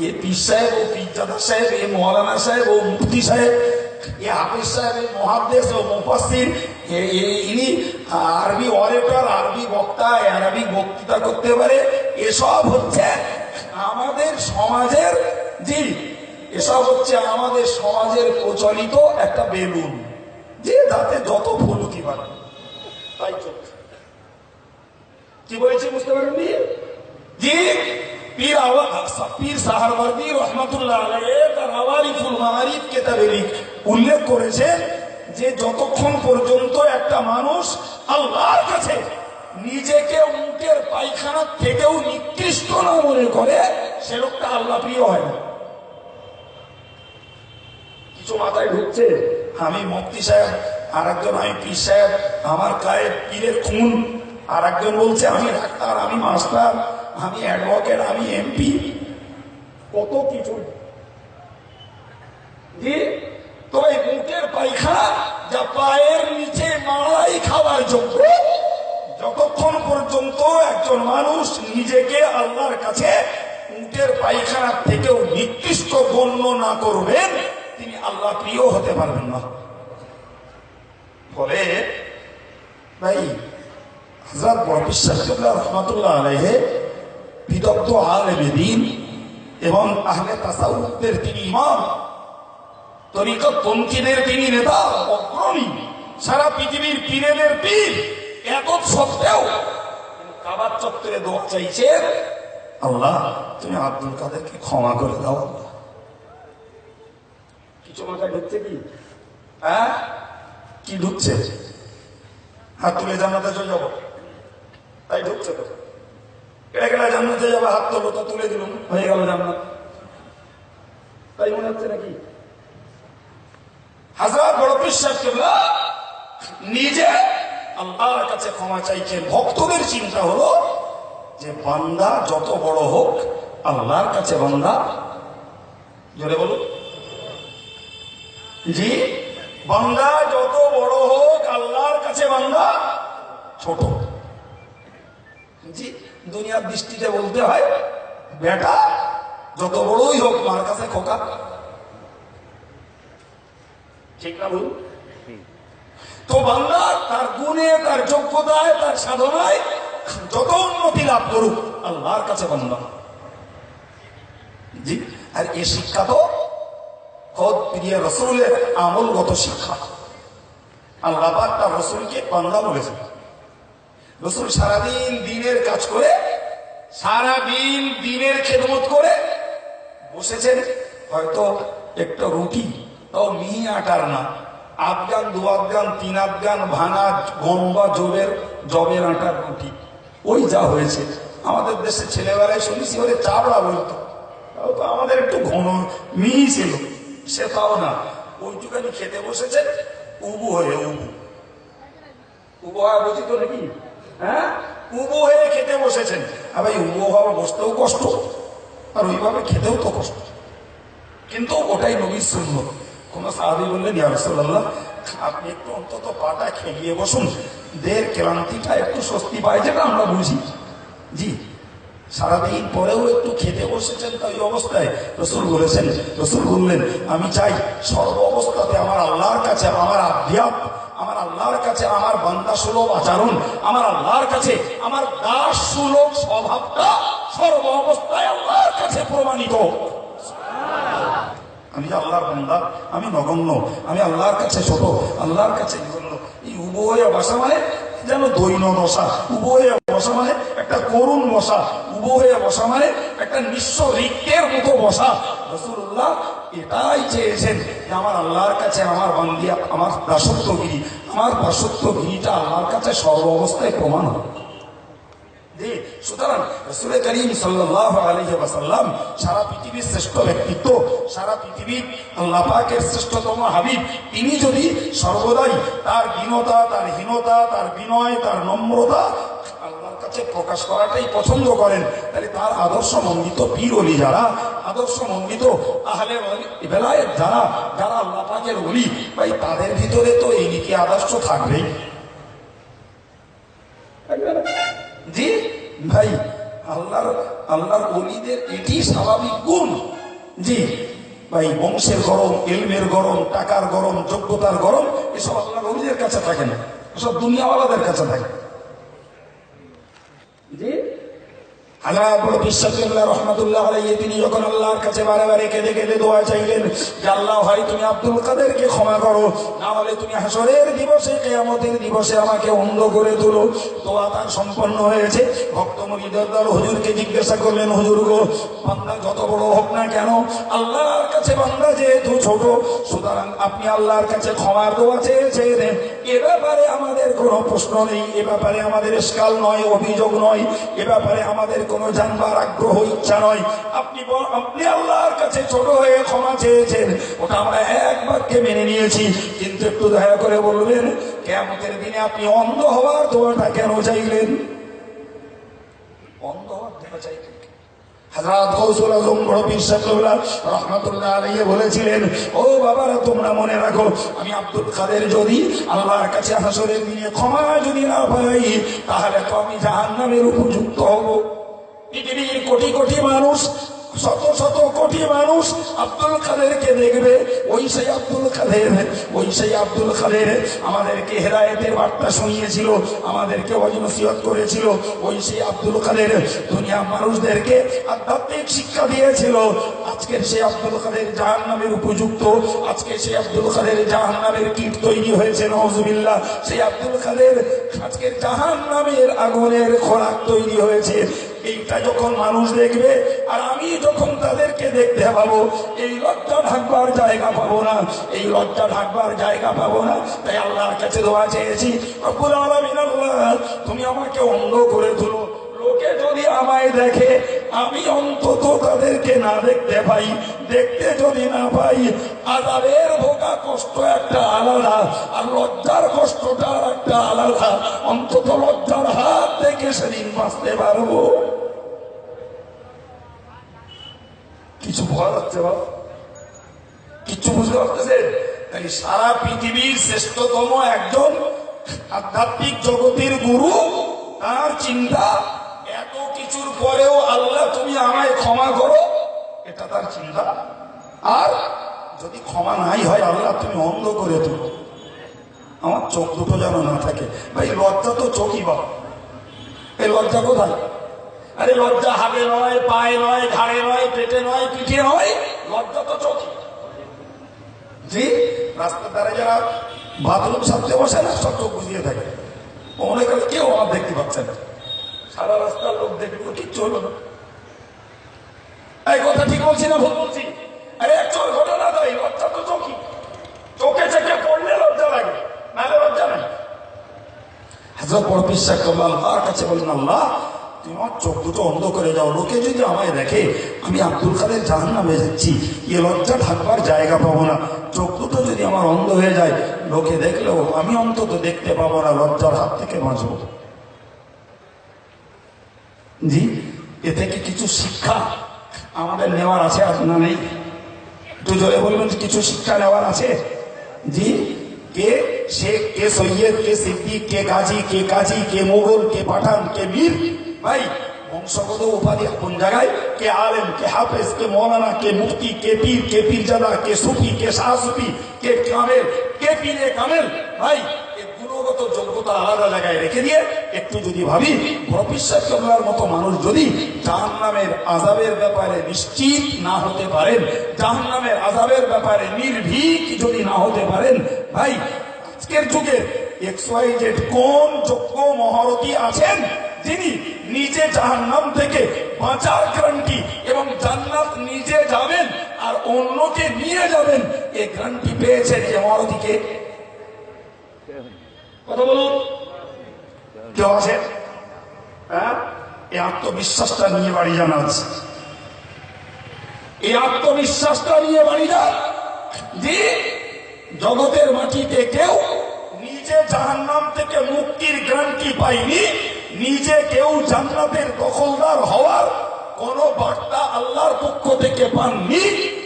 ये पीर साहेब, वो पीरजादा साहेब, ये मौलाना साहेब, वो मुफ्ती साहेब, ये हाफिज साहेब, ये मुहादेस वो मुफस्सिर, ये আরবি অরেটর আরবি বক্তা আরবি বক্তৃতা করতে পারে এসব হচ্ছে আমাদের সমাজের জি এসব হচ্ছে আমাদের সমাজের প্রচলিত একটা বেলুন। যে তাতে যত ফুলকি পারে। তাই চলছে। কি বলেছি বুঝতে পারেন পীর পীর সাহারবার্দি রহমাতুল্লাহ আলাইহি তার আওয়ারিফুল মাআরিফ কিতাবে লিখ- উল্লেখ করেছেন যে যতক্ষণ পর্যন্ত একটা মানুষ আল্লাহর কাছে নিজেকে উটের পায়খানা থেকেও নিকৃষ্ট না মনে করে, সে লোকটা আল্লাহ প্রিয় হয় না। কিছু মাথায় ঢুকছে, আমি মুফতি সাহেব আর একজন আমি পীর সাহেব, আমার গায়ে পীরের খুন আর একজন বলছে, আমি ডাক্তার, আমি মাস্টার আমি অ্যাডভোকেট আমি এমপি কত কিছু। জি তো মুখের পায়খানা যা পায়ের নিচে মালাই খাওয়ার যোগ্য যতক্ষণ পর্যন্ত একজন মানুষ নিজেকে আল্লাহর কাছে উটের পায়খানা থেকেও নিকৃষ্ট গণ্য না করবেন, তিনি আল্লাহ প্রিয় হতে পারবেন না। ফলে, ভাই হজরত বড় বিশ্বাসুল্লাহ রহমতুল্লাহ আলহে বিদগ্ধ আলেমে দিন এবং আহলে তাসাউদের তিনি ইমাম। তরিকত পন্থীদের তিনি নেতা, অগ্রণী। সারা পৃথিবীর পীরেদের পীর। এত সত্ত্বেও কাবার চত্বরে দোয়া চাইছে আল্লাহ, তুমি আব্দুল কাদেরকে ক্ষমা করে দাও আল্লাহ। কিছু মাথায় ঢুকছে কি? হ্যাঁ? কি ঢুকছে? হাত তুলে জানাতে চলে যাব। তাই ঢুকছে তো। কেটে কেটে জান্নাতে যাবে, হাত তোলো, তো তুলে দিলুম হয়ে গেল জান্নাত। তাই মনে হচ্ছে নাকি? হাজার বড় বিশ্বাস কেবলা নিজে আল্লাহর কাছে ক্ষমা চাইছেন ভক্তদের চিন্তা হলো যে বান্দা যত বড় হোক, আল্লাহর কাছে বান্দা, জোরে বলুন জি, বান্দা যত বড় হোক, আল্লাহর কাছে বান্দা ছোট। জি। দুনিয়ার দৃষ্টিতে বলতে হয়, বেটা, যত বড়ই হোক, মার কাছে খোকা। ঠিক না বলুন তো বান্দা তার গুণে, তার যোগ্যতায়, তার সাধনায় যত উন্নতি লাভ করুক, আল্লাহর কাছে বান্দা। জি? আর এ শিক্ষা তো প্রিয় রসুলের আমলগত শিক্ষা। আল্লাহ তার রসুলকে বান্দা বলেছেন। রসুল সারাদিন দিনের কাজ করে, সারাদিন দিনের খেদমত করে বসেছেন, হয়তো একটা রুটি, তাও মিহি আটার না। আফগান, দু আফগান, তিন আফগান, ভাঙা গম্বা জবের জবের আটার রুটি। ওই যা হয়েছে। আমাদের দেশে ছেলেবেলায় শুনেছি, ওরে চাবড়া বলতো। তাও তো আমাদের একটু ঘন, মিহি ছিল। সে তাও না। ওইটুকানি খেতে বসেছে, উবু হয়ে উবু। উবু হওয়া বুঝি তো নাকি? হ্যাঁ? উবু হয়ে খেতে বসেছেন। আর ভাই উবু হওয়া বসতেও কষ্ট, আর ওইভাবে খেতেও তো কষ্ট। কিন্তু ওটাই নবীর শূন্য কোন সাহাবি বললেন, ইয়া রাসূলুল্লাহ, আপনি একটু অন্তত পাটা খেলিয়ে বসুন। দের ক্লান্তিটা একটু স্বস্তি পায় যেটা আমরা বুঝি। জি। সারাদিন পরেও একটু খেতে বসেছেন তাই অবস্থায়। রসুল বলেছেন, রসুল বললেন, আমি চাই সর্ব অবস্থাতে আমার আল্লাহর কাছে, আমার আধ্যাপ আমার আল্লাহর কাছে আমার বান্দা সুলভ আচরণ, আমার আল্লাহর কাছে আমার দাস সুলভ স্বভাবটা সর্ব অবস্থায় আল্লাহর কাছে প্রমাণিত। আমি আল্লাহর বান্দা, আমি নগণ্য, আমি আল্লাহর কাছে ছোট, আল্লাহর কাছে নগণ্য। এই উভয় ভাষা মানে যেন দৈন মশা উভয়ে বসা মানে একটা করুণ মশা উভয়ে বসা মানে একটা নিঃস্ব রিক্তের মতো মশা। রসুল্লাহ এটাই চেয়েছেন যে আমার আল্লাহর কাছে আমার বান্দিয়া আমার দাসত্বগিরি আমার দাসত্বগিরিটা আল্লাহর কাছে সর্ব অবস্থায় প্রমাণ জি, সুতরাং রসুল করিম সাল্লাহ আলহি ওয়াসাল্লাম সারা পৃথিবীর শ্রেষ্ঠ ব্যক্তিত্ব, সারা পৃথিবীর আল্লাহ পাকের শ্রেষ্ঠতম হাবিব, তিনি যদি সর্বদাই তার হীনতা তার হীনতা, তার বিনয়, তার নম্রতা প্রকাশ করাটাই পছন্দ করেন, তাহলে তার আদর্শ মন্ডিত পীর অলি যারা, আদর্শ মন্ডিত আহলে বেলায় যারা যারা আল্লাহ অলি, ভাই তাদের ভিতরে তো এই নীতি আদর্শ থাকবেই। ভাই, আল্লাহর আল্লাহর অলিদের এটি স্বাভাবিক গুণ জি ভাই, বংশের গরম, এলমের গরম, টাকার গরম, যোগ্যতার গরম, এসব আল্লাহর অলিদের কাছে থাকে না। সব দুনিয়াওয়ালাদের কাছে থাকে জি আল্লাহ তিনি যখন আল্লাহর কাছে বারে কেঁদে কেঁদে দোয়া চাইলেন আল্লাহ তুমি আব্দুল কাদেরকে ক্ষমা করো তুমি দিবসে, কেয়ামতের দিবসে আমাকে অন্ধ করে তুলো। দোয়া তার সম্পন্ন হয়েছে। হুজুরকে জিজ্ঞাসা করলেন, হুজুর গো, বান্দা যত বড় হোক না কেন, আল্লাহর কাছে বান্দা যেহেতু ছোট, সুতরাং আপনি আল্লাহর কাছে ক্ষমার দোয়া চেয়ে চেয়ে দেন। এ ব্যাপারে আমাদের কোনো প্রশ্ন নেই, এ ব্যাপারে আমাদের স্কাল নয়, অভিযোগ নয়, এ ব্যাপারে আমাদের কোনো জানবার আগ্রহ, ইচ্ছা নয়। আপনি আপনি আল্লাহর কাছে ছোট হয়ে ক্ষমা চেয়েছেন, ওটা আমরা এক বাক্যে মেনে নিয়েছি। কিন্তু একটু দয়া করে বলবেন কেমতের দিনে আপনি অন্ধ হওয়ার দোয়াটা কেন চাইলেন? অন্ধ হওয়ার দোয়া চাইলেন হাজরাত কৌশল আজম বড় সাহেবুল্লাহ রহমতুল্লাহ আলাইহি বলেছিলেন, ও বাবারা, তোমরা মনে রাখো, আমি আব্দুল কাদের যদি আল্লাহর কাছে হাসরের দিনে ক্ষমা যদি না পাই, তাহলে তো আমি জাহান্নামের উপযুক্ত হব। পৃথিবীর কোটি কোটি মানুষ শত শত কোটি মানুষ আব্দুল কাদেরকে দেখবে, ওই সেই আব্দুল কাদের ওই সেই আব্দুল কাদের আমাদেরকে হেদায়েতের বার্তা শুনিয়েছিল, আমাদেরকে অজনসিয়ত করেছিল, ওই সেই আব্দুল কাদের দুনিয়া মানুষদেরকে আধ্যাত্মিক শিক্ষা দিয়েছিল। আজকের সেই আব্দুল কাদের জাহান নামের উপযুক্ত, আজকে সেই আব্দুল কাদের জাহান নামের কীট তৈরি হয়েছে নজবিল্লা সেই আব্দুল কাদের আজকের জাহান নামের আগুনের খোরাক তৈরি হয়েছে। এইটা যখন মানুষ দেখবে, আর আমি যখন তাদেরকে দেখতে পাবো, এই লজ্জা ঢাকবার জায়গা পাবো না, এই লজ্জা ঢাকবার জায়গা পাবো না। তাই আল্লাহর কাছে দোয়া চেয়েছি, রব্বুল আলামিন তুমি আমাকে অন্ধ করে তুলো। লোকে যদি আমায় দেখে, আমি অন্তত তাদেরকে না দেখতে পাই, দেখতে যদি না পাই আজাবের ভোগা কষ্ট একটা আলাদা, আর লজ্জার কষ্টটা একটা আলাদা। অন্তত লজ্জার হাত থেকে সেদিন বাঁচতে পারব। কিছু ভয় লাগছে বাবা কিছু বুঝতে পারতেছেন? তাই সারা পৃথিবীর শ্রেষ্ঠতম একজন আধ্যাত্মিক জগতের গুরু, তার চিন্তা, এত কিছুর পরেও আল্লাহ তুমি আমায় ক্ষমা করো, এটা তার চিন্তা। আর যদি ক্ষমা নাই হয়, আল্লাহ তুমি অন্ধ করে তুলো। আমার চোখ দুটো যেন না থাকে। ভাই, লজ্জা তো চোখই বাবা এই লজ্জা কোথায়? আরে লজ্জা হাতে নয়, পায়ে নয়, ঘাড়ে নয়, পেটে নয়, পিঠে নয়, লজ্জা তো চোখে। জি, রাস্তার ধারে যারা বাথরুম সারতে বসে না, সব চোখ বুঝিয়ে থাকে মনে করে কেউ আমার দেখতে পাচ্ছে না। সারা রাস্তার লোক দেখবে কিচ্ছু হলো না। এই কথা ঠিক বলছি না ভুল বলছি? আরে এক একচুয়াল ঘটনা তাই লজ্জা তো চোখই। চোখে চেখে পড়লে লজ্জা লাগে, নাহলে লজ্জা নাই। হাজরত বড় বিশ্বাস করল আল্লাহর কাছে বললেন, আল্লাহ আমার চোখ দুটো অন্ধ করে যাও লোকে যদি আমায় দেখে, আমি আব্দুল কাদের জাহান নামে যাচ্ছি, এ লজ্জা ঢাকবার জায়গা পাবো না। চোখ দুটো যদি আমার অন্ধ হয়ে যায়, লোকে দেখলেও আমি অন্তত দেখতে পাবো না, লজ্জার হাত থেকে বাঁচবো। জি, এ থেকে কিছু শিক্ষা আমাদের নেওয়ার আছে না নেই? একটু জোরে বলবেন কিছু শিক্ষা নেওয়ার আছে? জি, কে শেখ কে সৈয়দ, কে সিদ্দিক, কে গাজী, কে কাজী, কে মোগল, কে পাঠান, কে বীর? ভাই, বংশগত উপাধি কোন জায়গায়? কে আলেম, কে হাফেজ, কে মৌলানা, কে মুফতি, কে পীর, কে পীরজাদা, কে সুফি, কে শাহ সুফি কে কামেল, কে পীরে কামেল? ভাই গুণগত যোগ্যতা আলাদা জায়গায় রেখে দিয়ে একটু যদি ভাবি, ভবিষ্যৎ মতো মানুষ যদি আজাবের ব্যাপারে নিশ্চিত না হতে পারেন জাহান নামের আজাবের ব্যাপারে নির্ভীক যদি না হতে পারেন, ভাই, আজকের যুগে এক্স ওয়াই কোন যোগ্য মহারথী আছেন যিনি নিজে জাহান নাম থেকে বাঁচার গ্যারান্টি এবং জান্নাত নিজে যাবেন আর অন্যকে নিয়ে যাবেন এই গ্যারান্টি পেয়েছেন এই মহারথীকে কথা বলুন। কেউ আছে? হ্যাঁ? এই আত্মবিশ্বাসটা নিয়ে বাড়ি যান আজ। এই আত্মবিশ্বাসটা নিয়ে বাড়ি যান। যে জগতের মাটিতে কেউ নিজে জাহান্নাম থেকে মুক্তির গ্যারান্টি পাইনি নিজে কেউ জান্নাতের দখলদার হওয়ার কোন বার্তা আল্লাহর পক্ষ থেকে পাননি।